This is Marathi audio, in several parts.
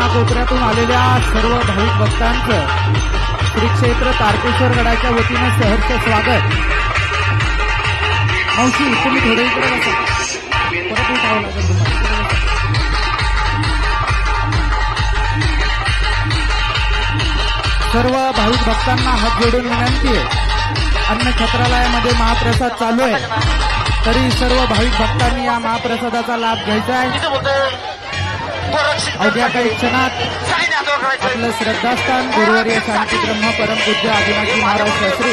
कानाकोपऱ्यातून आलेल्या सर्व भाविक भक्तांचं श्री क्षेत्र तारकेश्वर गडाच्या वतीनं सहर्ष स्वागत. मावशी तुम्ही थोडे इकडे बसा. परत उठावं लागेल तुम्हाला. सर्व भाविक भक्तांना हात जोडून विनंती आहे. अन्न छत्रालयामध्ये महाप्रसाद चालू आहे. तरी सर्व भाविक भक्तांनी या महाप्रसादाचा लाभ घ्यायचा आहे. अवघ्या काही क्षणात आपलं श्रद्धास्थान गुरुवारी शांती ब्रह्म परमपूज्य आदिनाथजी महाराज शास्त्री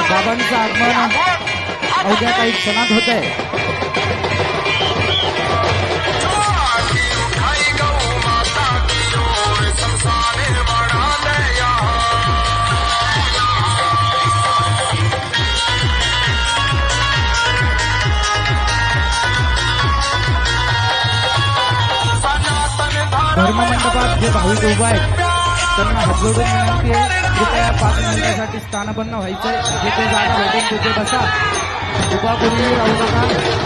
बाबांचं आगमन अवघ्या काही क्षणात होत आहे धर्ममंडपात भाविक उभा आहेत. त्यांना हजवडून विनंती आहे. कृपया पाच मिनिटासाठी स्थानबद्ध व्हायचंय जिथे जागा भेटेल तिथे बसा. उभा कोणी राहू नका.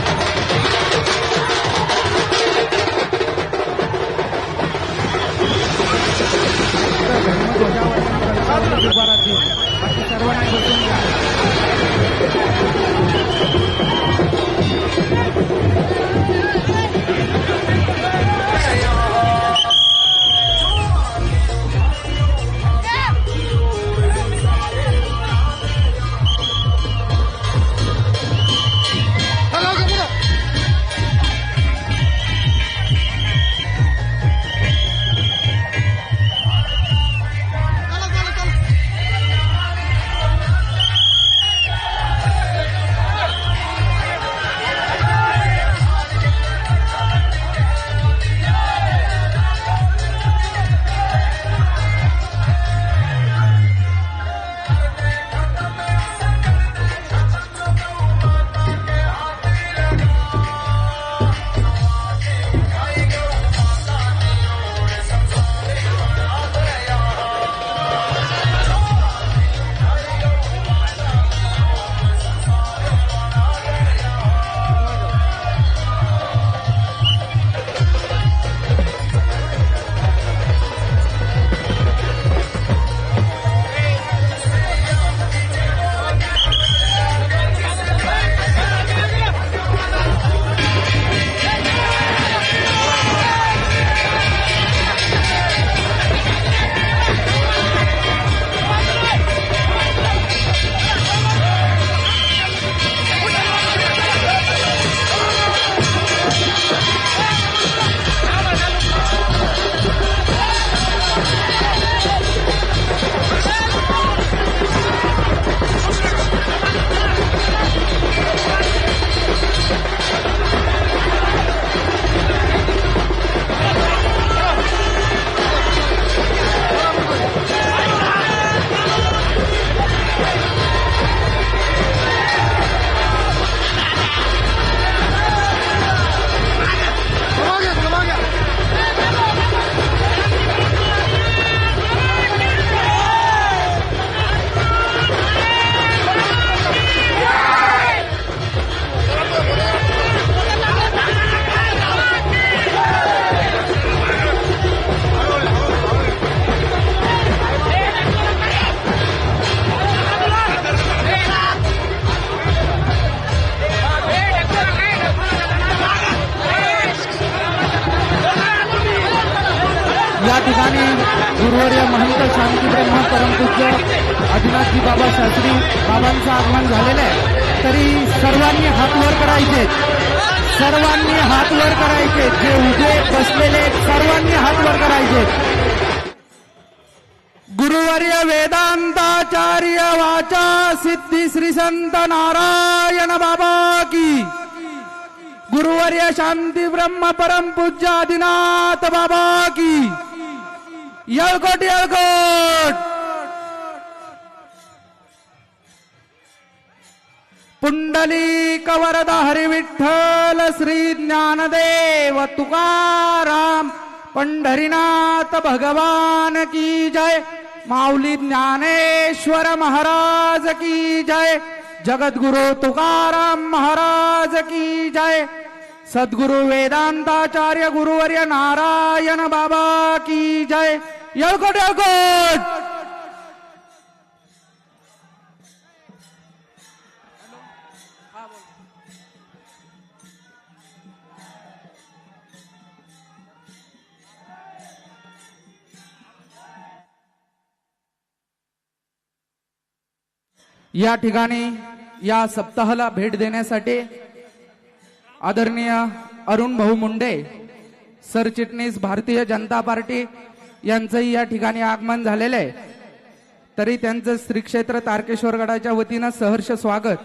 ठिकाणी गुरुवर्य महंत शांती ब्रह्म परमपूज्य आदिनाथजी बाबा शास्त्री बाबांचं आगमन झालेलं आहे. तरी सर्वांनी हात वर करायचे. सर्वांनी हात वर करायचे. जे उभे बसलेले सर्वांनी हात वर करायचे. गुरुवर्य वेदांताचार्य वाचा सिद्धी श्री संत नारायण बाबा की. गुरुवर्य शांती ब्रह्म परम पूज्य आदिनाथ बाबा की. येळकोट येळकोट! पुंडली कवरद हरी विठ्ठल श्री ज्ञानदेव तुकाराम पंढरीनाथ भगवान की जय माऊली ज्ञानेश्वर महाराज की जय जगद्गुरु तुकाराम महाराज की जय सद्गुरु वेदांताचार्य गुरुवर्य नारायण बाबा की जय येळकोट येळकोट! या ठिकाणी या सप्ताहाला भेट देण्यासाठी आदरणीय अरुण भाऊ मुंडे सरचिटणीस भारतीय जनता पार्टी यांचंही या ठिकाणी आगमन झालेलं आहे. तरी त्यांचं श्रीक्षेत्र तारकेश्वरगडाच्या वतीनं सहर्ष स्वागत.